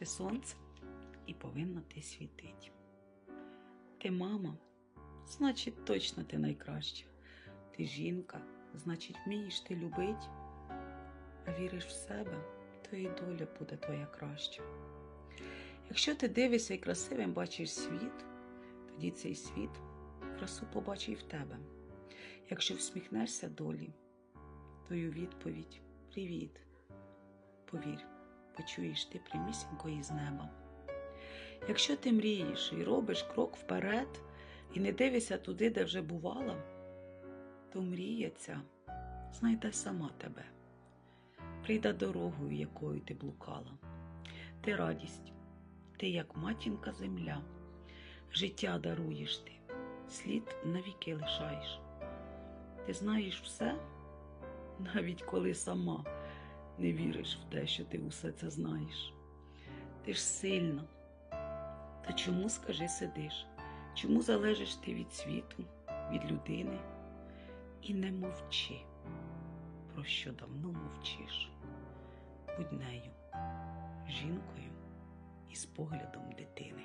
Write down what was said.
Ти сонце і повинна ти світить. Ти мама, значить, точно ти найкраща. Ти жінка, значить, вмієш ти любить, віриш в себе, то і доля буде твоя краща. Якщо ти дивишся і красивим бачиш світ, тоді цей світ красу побачить в тебе. Якщо всміхнешся долі, то й у відповідь Привіт. Повір, почуєш ти прямісінько із неба. Якщо ти мрієш і робиш крок вперед, і не дивишся туди, де вже бувала, то мрія ця знайде сама тебе, прийде дорогою, якою ти блукала. Ти радість, ти як матінка земля, життя даруєш ти, слід навіки лишаєш. Ти знаєш все, навіть коли сама не віриш в те, що ти усе це знаєш. Ти ж сильна. Та чому, скажи, сидиш? Чому залежиш ти від світу, від людини? І не мовчи, про що давно мовчиш. Будь нею, жінкою із поглядом дитини.